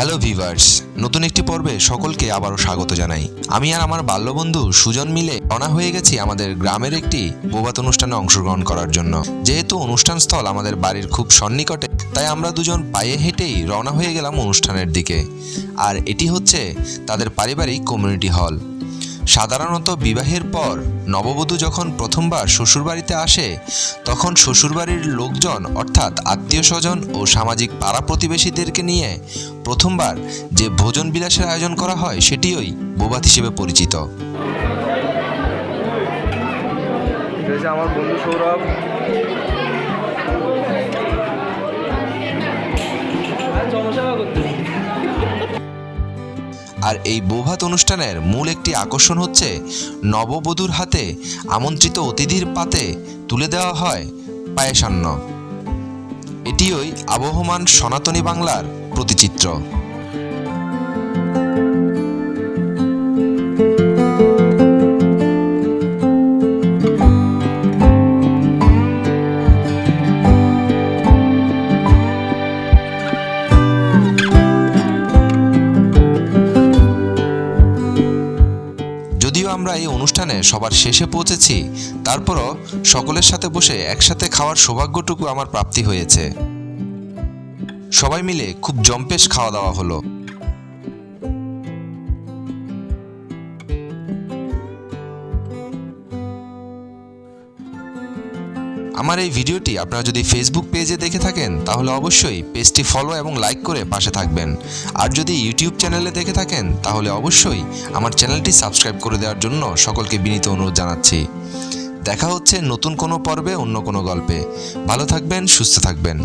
Hello viewers নতুন একটি পর্বে সকলকে আবারও স্বাগত জানাই। আমি আর আমার বাল্যবন্ধু সুজন মিলে রওনা হয়ে গেছি আমাদের গ্রামের একটি বোবাত অনুষ্ঠানে অংশগ্রহণ করার জন্য। যেহেতু অনুষ্ঠান স্থল আমাদের বাড়ির খুব সন্নিকটে, তাই আমরা দুজন পায়ে হেঁটেই রওনা হয়ে গেলাম অনুষ্ঠানের দিকে। আর এটি হচ্ছে তাদের পারিবারিক কমিউনিটি হল সাধারণত বিবাহের পর নববধূ যখন প্রথমবার শ্বশুরবাড়িতে আসে, তখন শ্বশুরবাড়ির লোকজন, অর্থাৎ আত্মীয় স্বজন ও সামাজিক পাড়া প্রতিবেশীদেরকে নিয়ে প্রথমবার যে ভোজন বিলাসের আয়োজন করা হয়, সেটিই বোবাত হিসেবে পরিচিত। আমার বন্ধু সৌরভ আর এই বৌভাত অনুষ্ঠানের মূল একটি আকর্ষণ হচ্ছে নববধূর হাতে আমন্ত্রিত অতিথির পাতে তুলে দেওয়া হয় পায়েসান্ন এটিই আবহমান সনাতনী বাংলার প্রতিচিত্র। আমরা এই অনুষ্ঠানে সবার শেষে পৌঁছেছি। তারপরও সকলের সাথে বসে একসাথে খাওয়ার সৌভাগ্যটুকু আমার প্রাপ্তি হয়েছে। সবাই মিলে খুব জম্পেশ খাওয়া দাওয়া হলো। আমার এই ভিডিওটি আপনারা যদি ফেসবুক পেজে দেখে থাকেন, তাহলে অবশ্যই পেজটি ফলো এবং লাইক করে পাশে থাকবেন। আর যদি ইউটিউব চ্যানেলে দেখে থাকেন, তাহলে অবশ্যই আমার চ্যানেলটি সাবস্ক্রাইব করে দেওয়ার জন্য সকলকে বিনীত অনুরোধ জানাচ্ছি। দেখা হচ্ছে নতুন কোনো পর্বে অন্য কোনো গল্পে। ভালো থাকবেন, সুস্থ থাকবেন।